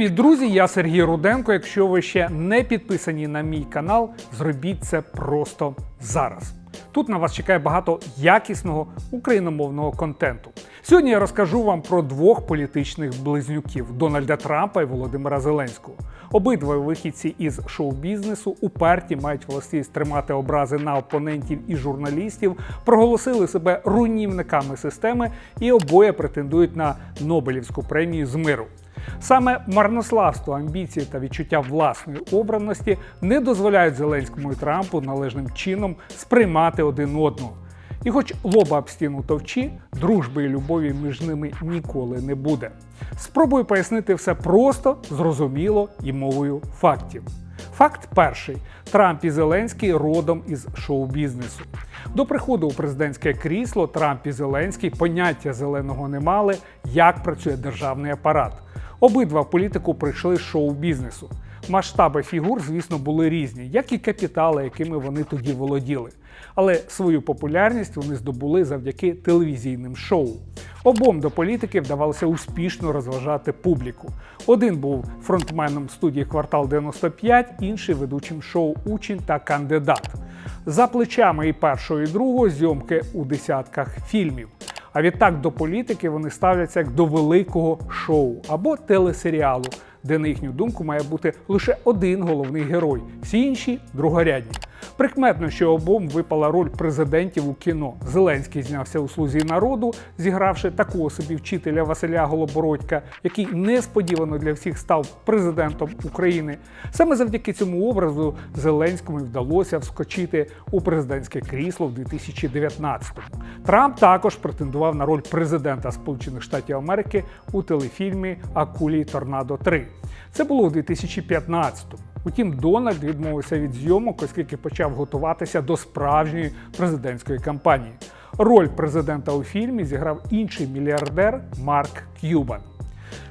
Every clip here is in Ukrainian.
Привіт, друзі! Я Сергій Руденко. Якщо ви ще не підписані на мій канал, зробіть це просто зараз. Тут на вас чекає багато якісного україномовного контенту. Сьогодні я розкажу вам про двох політичних близнюків Дональда Трампа і Володимира Зеленського. Обидва вихідці із шоу-бізнесу уперті мають властивість тримати образи на опонентів і журналістів, проголосили себе руйнівниками системи і обоє претендують на Нобелівську премію з миру. Саме марнославство, амбіції та відчуття власної обраності не дозволяють Зеленському і Трампу належним чином сприймати один одного. І хоч лоба об стіну товчі, дружби і любові між ними ніколи не буде. Спробую пояснити все просто, зрозуміло і мовою фактів. Факт перший: Трамп і Зеленський родом із шоу-бізнесу. До приходу у президентське крісло Трамп і Зеленський поняття зеленого не мали, як працює державний апарат. Обидва в політику прийшли з шоу-бізнесу. Масштаби фігур, звісно, були різні, як і капітали, якими вони тоді володіли. Але свою популярність вони здобули завдяки телевізійним шоу. Обом до політики вдавалося успішно розважати публіку. Один був фронтменом студії Квартал 95, інший ведучим шоу Учень та кандидат. За плечами і першого, і другого зйомки у десятках фільмів. А відтак до політики вони ставляться як до великого шоу або телесеріалу, де на їхню думку має бути лише один головний герой, всі інші другорядні. Прикметно, що обом випала роль президентів у кіно. Зеленський знявся у слузі народу, зігравши такого собі вчителя Василя Голобородька, який несподівано для всіх став президентом України. Саме завдяки цьому образу Зеленському вдалося вскочити у президентське крісло в 2019-му. Трамп також претендував на роль президента Сполучених Штатів Америки у телефільмі Акулі Торнадо 3. Це було у 2015-му. Утім, Дональд відмовився від зйомок, оскільки почав готуватися до справжньої президентської кампанії. Роль президента у фільмі зіграв інший мільярдер Марк К'юбан.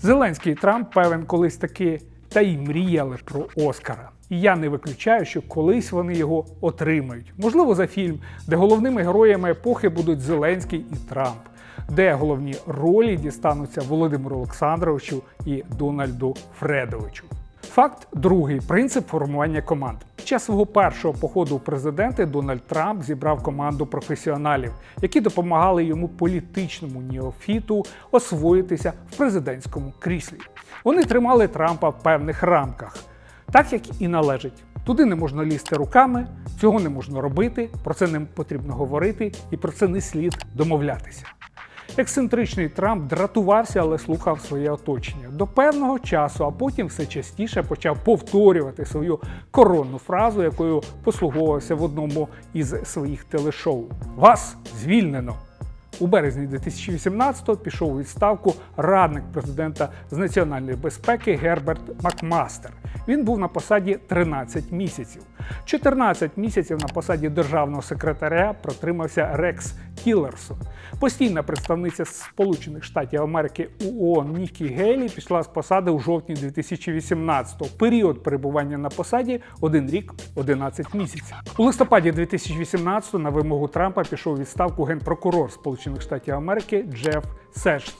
Зеленський і Трамп певен колись таки та й мріяли про Оскара. І я не виключаю, що колись вони його отримають. Можливо, за фільм, де головними героями епохи будуть Зеленський і Трамп, де головні ролі дістануться Володимиру Олександровичу і Дональду Фредовичу. Факт другий принцип формування команд. Під час свого першого походу у президенти Дональд Трамп зібрав команду професіоналів, які допомагали йому політичному неофіту освоїтися в президентському кріслі. Вони тримали Трампа в певних рамках, так як і належить. Туди не можна лізти руками, цього не можна робити, про це не потрібно говорити і про це не слід домовлятися. Ексцентричний Трамп дратувався, але слухав своє оточення до певного часу, а потім все частіше почав повторювати свою коронну фразу, якою послуговувався в одному із своїх телешоу: Вас звільнено. У березні 2018-го пішов у відставку радник президента з національної безпеки Герберт Макмастер. Він був на посаді 13 місяців. 14 місяців на посаді державного секретаря протримався Рекс Тілерсон. Постійна представниця Сполучених Штатів Америки у ООН Нікі Гейлі пішла з посади у жовтні 2018-го. Період перебування на посаді один рік 11 місяців. У листопаді 2018-го на вимогу Трампа пішов відставку генпрокурор Сполучених Штатів Америки Джеф Сешс.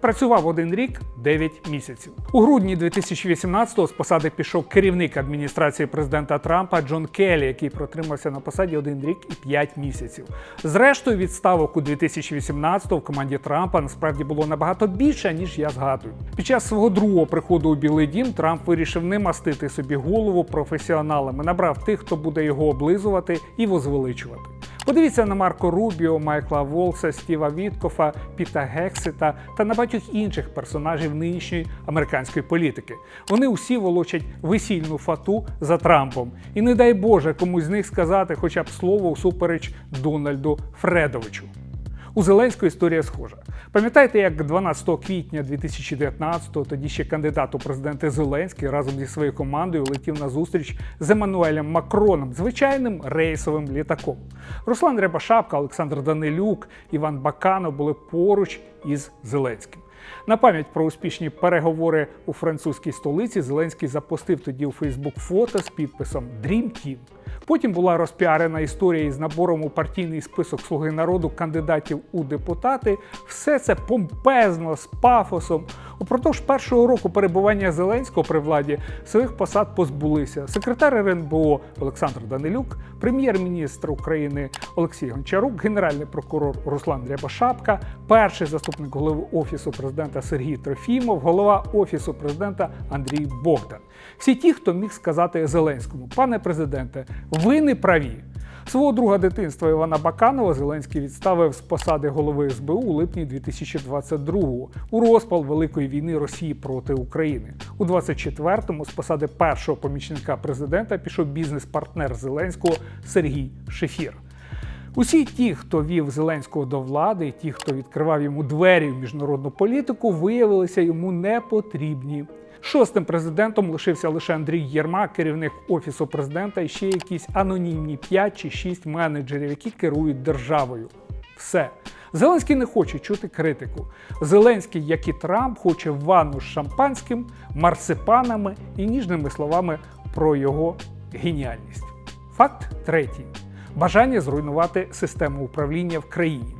Працював один рік 9 місяців. У грудні 2018-го з посади пішов керівник адміністрації президента Трампа Джон Келлі, який протримався на посаді один рік і 5 місяців. Зрештою, відставок у 2018-го в команді Трампа насправді було набагато більше, ніж я згадую. Під час свого другого приходу у Білий Дім Трамп вирішив не мастити собі голову професіоналами, набрав тих, хто буде його облизувати і возвеличувати. Подивіться на Марко Рубіо, Майкла Волса, Стіва Віткофа, Піта Гексета та на багатьох інших персонажів нинішньої американської політики. Вони усі волочать весільну фату за Трампом. І не дай Боже комусь з них сказати хоча б слово всупереч Дональду Фредовичу. У Зеленського історія схожа. Пам'ятаєте, як 12 квітня 2019-го тоді ще кандидат у президенти Зеленський разом зі своєю командою летів на зустріч з Еммануелем Макроном, звичайним рейсовим літаком. Руслан Рябошапка, Олександр Данилюк, Іван Баканов були поруч із Зеленським. На пам'ять про успішні переговори у французькій столиці Зеленський запостив тоді у Фейсбук фото з підписом Dream Team. Потім була розпіарена історія із набором у партійний список Слуги народу кандидатів у депутати. Все це помпезно з пафосом Упродовж першого року перебування Зеленського при владі своїх посад позбулися секретар РНБО Олександр Данилюк, прем'єр-міністр України Олексій Гончарук, генеральний прокурор Руслан Рябошапка, перший заступник голови офісу президента Сергій Трофімов, голова офісу президента Андрій Богдан. Всі ті, хто міг сказати Зеленському, пане президенте, ви не праві. Свого друга дитинства Івана Баканова Зеленський відставив з посади голови СБУ у липні 2022-го у розпал Великої війни Росії проти України. У 24-му з посади першого помічника президента пішов бізнес-партнер Зеленського Сергій Шефір. Усі ті, хто вів Зеленського до влади, ті, хто відкривав йому двері в міжнародну політику, виявилися йому не потрібні. Шостим президентом лишився лише Андрій Єрмак, керівник офісу президента, і ще якісь анонімні 5 чи 6 менеджерів, які керують державою. Все. Зеленський не хоче чути критику. Зеленський, як і Трамп, хоче ванну з шампанським, марсипанами і ніжними словами про його геніальність. Факт третій: бажання зруйнувати систему управління в країні.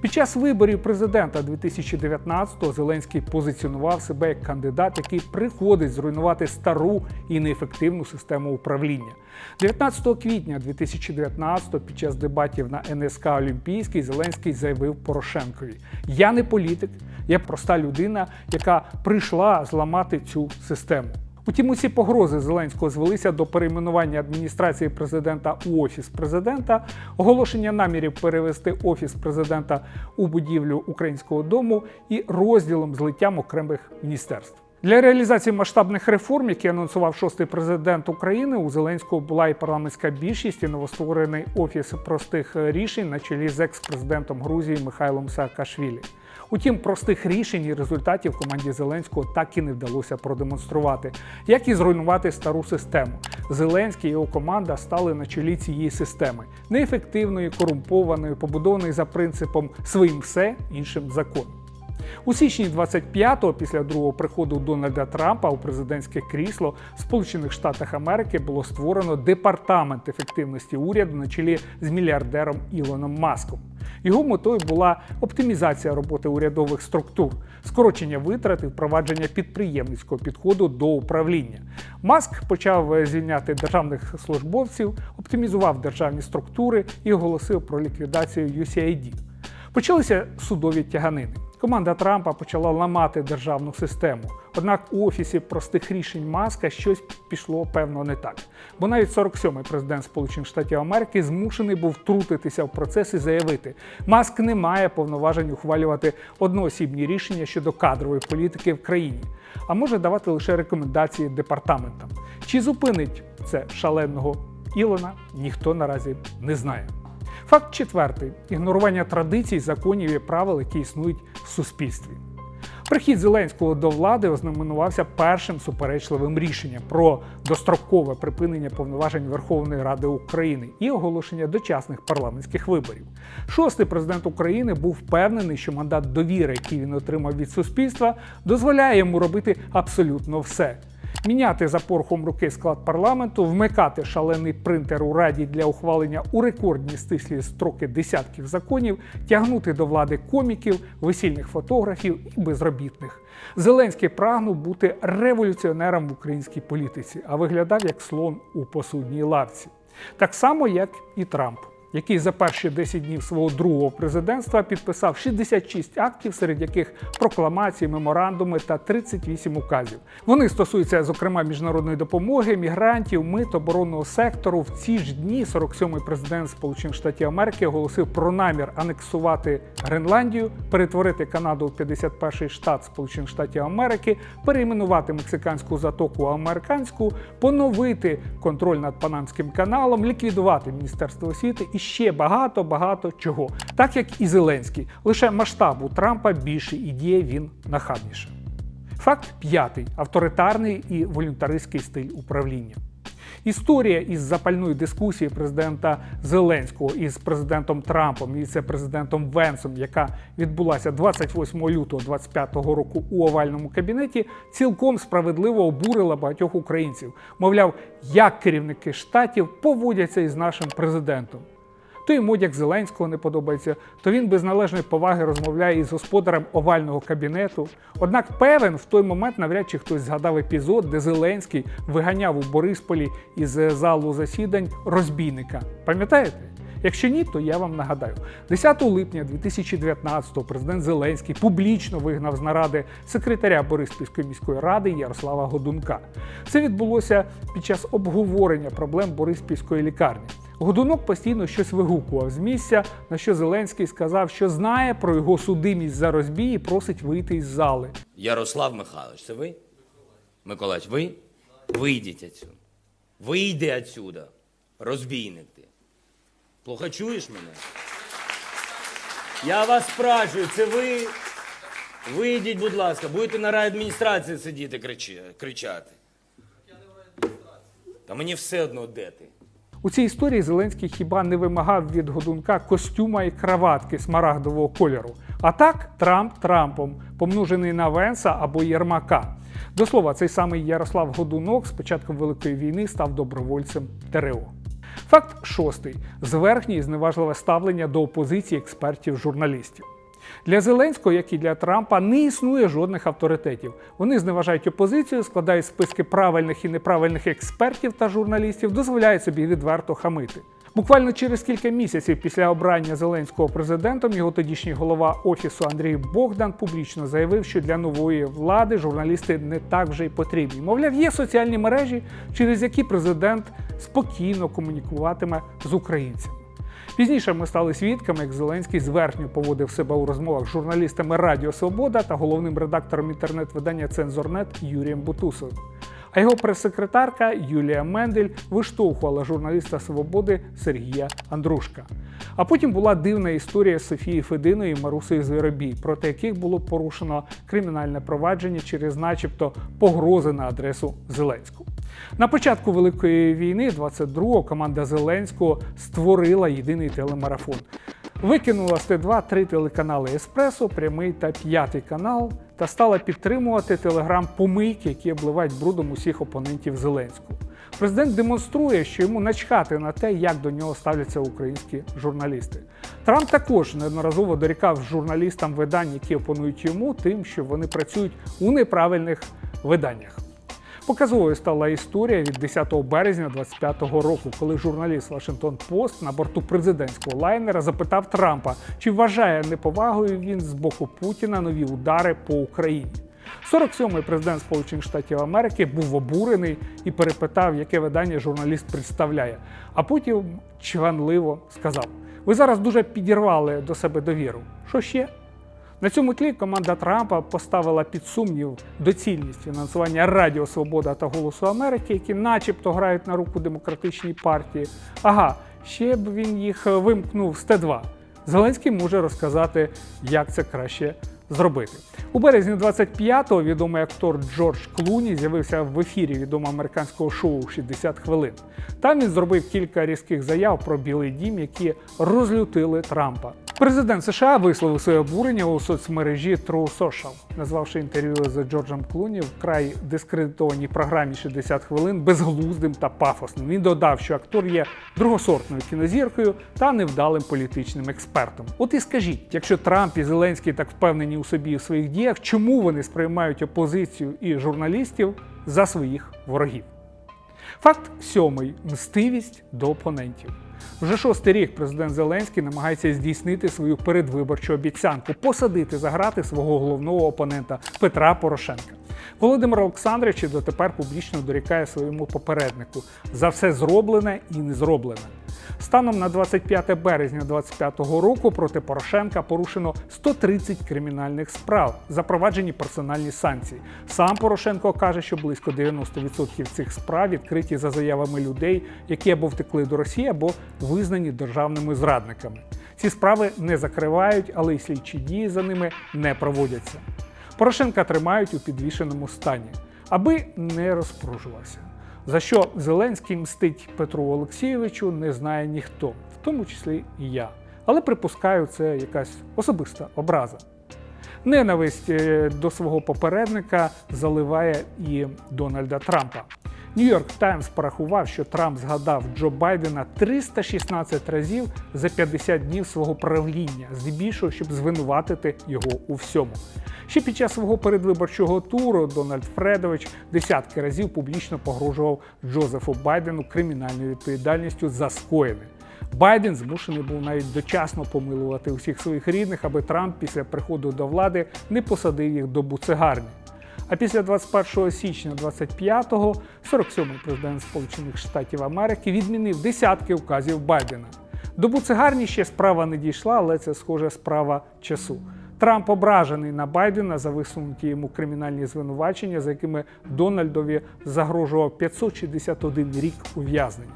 Під час виборів президента 2019-го Зеленський позиціонував себе як кандидат, який приходить зруйнувати стару і неефективну систему управління. 19 квітня 2019-го під час дебатів на НСК Олімпійський Зеленський заявив Порошенкові: Я не політик, я проста людина, яка прийшла зламати цю систему. Утім, усі погрози Зеленського звелися до перейменування адміністрації президента у офіс президента, оголошення намірів перевести офіс президента у будівлю українського дому і розділом злиттям окремих міністерств. Для реалізації масштабних реформ, які анонсував шостий президент України, у Зеленського була і парламентська більшість, і новостворений офіс простих рішень на чолі з екс-президентом Грузії Михайлом Саакашвілі. Утім, простих рішень і результатів команді Зеленського так і не вдалося продемонструвати, як і зруйнувати стару систему. Зеленський і його команда стали на чолі цієї системи неефективної, корумпованої, побудованої за принципом своїм все іншим законом. У січні 25-го, після другого приходу Дональда Трампа у президентське крісло в Сполучених Штатах Америки було створено департамент ефективності уряду на чолі з мільярдером Ілоном Маском. Його метою була оптимізація роботи урядових структур, скорочення витрат і впровадження підприємницького підходу до управління. Маск почав звільняти державних службовців, оптимізував державні структури і оголосив про ліквідацію USAID. Почалися судові тяганини. Команда Трампа почала ламати державну систему. Однак у офісі простих рішень маска щось пішло певно не так. Бо навіть 47-й президент Сполучених Штатів Америки змушений був втрутитися в процес і заявити, маск не має повноважень ухвалювати одноосібні рішення щодо кадрової політики в країні, а може давати лише рекомендації департаментам. Чи зупинить це шаленого Ілона, ніхто наразі не знає. Факт четвертий: ігнорування традицій, законів і правил, які існують в суспільстві. Прихід Зеленського до влади ознаменувався першим суперечливим рішенням про дострокове припинення повноважень Верховної Ради України і оголошення дочасних парламентських виборів. Шостий президент України був впевнений, що мандат довіри, який він отримав від суспільства, дозволяє йому робити абсолютно все. Міняти за порохом руки склад парламенту, вмикати шалений принтер у раді для ухвалення у рекордні стислі строки десятків законів, тягнути до влади коміків, весільних фотографів і безробітних. Зеленський прагнув бути революціонером в українській політиці, а виглядав як слон у посудній лавці. Так само, як і Трамп який за перші 10 днів свого другого президентства підписав 66 актів, серед яких прокламації, меморандуми та 38 указів. Вони стосуються, зокрема, міжнародної допомоги, мігрантів, мит, оборонного сектору. В ці ж дні 47-й президент Сполучених Штатів Америки оголосив про намір анексувати Гренландію, перетворити Канаду в 51-й штат Сполучених Штатів Америки, перейменувати мексиканську затоку американську, поновити контроль над Панамським каналом, ліквідувати міністерство освіти і ще багато багато чого. Так як і Зеленський, лише масштабу Трампа більше і діє він нахабніше. Факт п'ятий авторитарний і волюнтаристський стиль управління. Історія із запальної дискусії президента Зеленського із президентом Трампом і віце-президентом Венсом, яка відбулася 28 лютого 2025 року у овальному кабінеті, цілком справедливо обурила багатьох українців. Мовляв, як керівники штатів поводяться із нашим президентом. То йому одяг Зеленського не подобається, то він без належної поваги розмовляє із господарем овального кабінету. Однак певен, в той момент навряд чи хтось згадав епізод, де Зеленський виганяв у Борисполі із залу засідань розбійника. Пам'ятаєте? Якщо ні, то я вам нагадаю. 10 липня 2019-го президент Зеленський публічно вигнав з наради секретаря Бориспільської міської ради Ярослава Годунка. Це відбулося під час обговорення проблем Бориспільської лікарні. Годунок постійно щось вигукував з місця, на що Зеленський сказав, що знає про його судимість за розбій і просить вийти із зали. Ярослав Михайлович, це ви? Миколаївич, ви? Вийдіть отсюда. Вийди отсюда. Розбійник ти. Плохо чуєш мене? Я вас спрашиваю, це ви? Вийдіть, будь ласка, будете на райадміністрації сидіти кричати. Та мені все одно де ти. У цій історії Зеленський хіба не вимагав від Годунка костюма і краватки смарагдового кольору. А так Трамп Трампом, помножений на Венса або Єрмака. До слова, цей самий Ярослав Годунок з початком Великої війни став добровольцем ТРО. Факт шостий: зверхнє і зневажливе ставлення до опозиції експертів журналістів. Для Зеленського, як і для Трампа, не існує жодних авторитетів. Вони зневажають опозицію, складають списки правильних і неправильних експертів та журналістів, дозволяють собі відверто хамити. Буквально через кілька місяців після обрання Зеленського президентом його тодішній голова офісу Андрій Богдан публічно заявив, що для нової влади журналісти не так вже й потрібні. Мовляв, є соціальні мережі, через які президент спокійно комунікуватиме з українцями. Пізніше ми стали свідками, як Зеленський зверхньо поводив себе у розмовах з журналістами Радіо Свобода та головним редактором інтернет-видання Цензорнет Юрієм Бутусовим. А його прес-секретарка Юлія Мендель виштовхувала журналіста Свободи Сергія Андрушка. А потім була дивна історія Софії Фединою і Марусею Звіробій, проти яких було порушено кримінальне провадження через, начебто, погрози на адресу Зеленського. На початку Великої війни, 22-го, команда Зеленського створила єдиний телемарафон. Викинула з Т2 три телеканали Еспресо, прямий та п'ятий канал та стала підтримувати телеграм-помийки, які обливають брудом усіх опонентів Зеленського. Президент демонструє, що йому начхати на те, як до нього ставляться українські журналісти. Трамп також неодноразово дорікав журналістам видань, які опонують йому, тим, що вони працюють у неправильних виданнях. Показовою стала історія від 10 березня 25-го року, коли журналіст Вашингтон Пост на борту президентського лайнера запитав Трампа, чи вважає неповагою він з боку Путіна нові удари по Україні. 47-й президент Сполучених Штатів Америки був обурений і перепитав, яке видання журналіст представляє. А потім чванливо сказав: Ви зараз дуже підірвали до себе довіру. Що ще? На цьому тлі команда Трампа поставила під сумнів доцільність фінансування Радіо Свобода та Голосу Америки, які начебто грають на руку демократичній партії. Ага, ще б він їх вимкнув з Т2. Зеленський може розказати, як це краще зробити. У березні 25-го відомий актор Джордж Клуні з'явився в ефірі відомого американського шоу «60 хвилин. Там він зробив кілька різких заяв про Білий Дім, які розлютили Трампа. Президент США висловив своє обурення у соцмережі True Social, назвавши інтерв'ю з Джорджем Клуні вкрай дискредитованій програмі «60 хвилин безглуздим та пафосним. Він додав, що актор є другосортною кінозіркою та невдалим політичним експертом. От і скажіть, якщо Трамп і Зеленський так впевнені у собі в своїх діях, чому вони сприймають опозицію і журналістів за своїх ворогів? Факт сьомий мстивість до опонентів. Вже шостий рік президент Зеленський намагається здійснити свою передвиборчу обіцянку посадити за грати свого головного опонента Петра Порошенка. Володимир Олександрович дотепер публічно дорікає своєму попереднику за все зроблене і не зроблене. Станом на 25 березня 2025 року проти Порошенка порушено 130 кримінальних справ, запроваджені персональні санкції. Сам Порошенко каже, що близько 90% цих справ відкриті за заявами людей, які або втекли до Росії, або визнані державними зрадниками. Ці справи не закривають, але й слідчі дії за ними не проводяться. Порошенка тримають у підвішеному стані, аби не розпружувався. За що Зеленський мстить Петру Олексійовичу, не знає ніхто, в тому числі і я. Але припускаю, це якась особиста образа. Ненависть е, до свого попередника заливає і Дональда Трампа. Нью-Йорк Таймс порахував, що Трамп згадав Джо Байдена 316 разів за 50 днів свого правління, здебільшого, щоб звинуватити його у всьому. Ще під час свого передвиборчого туру Дональд Фредович десятки разів публічно погрожував Джозефу Байдену кримінальною відповідальністю за скоєне. Байден змушений був навіть дочасно помилувати усіх своїх рідних, аби Трамп після приходу до влади не посадив їх до буцегарні. А після 21 січня 25-го 47-й президент Сполучених Штатів Америки відмінив десятки указів Байдена. До буцегарні ще справа не дійшла, але це схоже справа часу. Трамп ображений на Байдена за висунуті йому кримінальні звинувачення, за якими Дональдові загрожував 561 рік ув'язнення.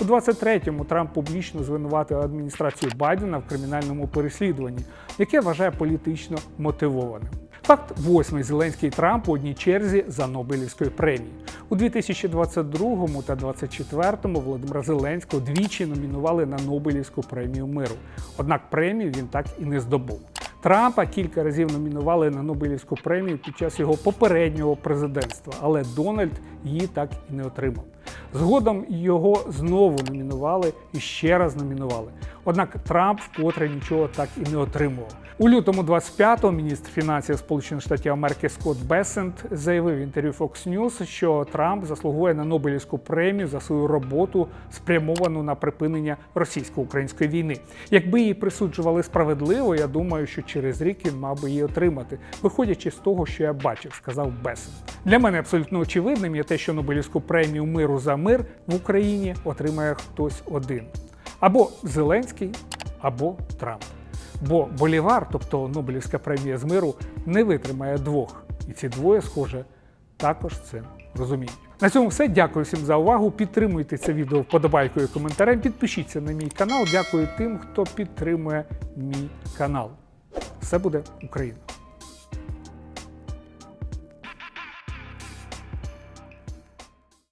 У 23-му Трамп публічно звинуватив адміністрацію Байдена в кримінальному переслідуванні, яке вважає політично мотивованим. Факт восьмий Зеленський і Трамп у одній черзі за Нобелівською премією. У 2022 та 2024 Володимира Зеленського двічі номінували на Нобелівську премію миру. Однак премію він так і не здобув. Трампа кілька разів номінували на Нобелівську премію під час його попереднього президентства, але Дональд її так і не отримав. Згодом його знову номінували і ще раз номінували. Однак Трамп вкотре нічого так і не отримував. У лютому 25-го міністр фінансів Сполучених Штатів Америки Скотт Бесент заявив в інтерв'ю Fox News, що Трамп заслугує на Нобелівську премію за свою роботу, спрямовану на припинення російсько-української війни. Якби її присуджували справедливо, я думаю, що через рік він мав би її отримати, виходячи з того, що я бачив, сказав Бесент. Для мене абсолютно очевидним є те, що Нобелівську премію миру за мир в Україні отримає хтось один: або Зеленський, або Трамп. Бо Болівар, тобто Нобелівська премія з миру, не витримає двох. І ці двоє, схоже, також це розуміють. На цьому все. Дякую всім за увагу. Підтримуйте це відео вподобайкою і коментарем. Підпишіться на мій канал. Дякую тим, хто підтримує мій канал. Все буде Україна!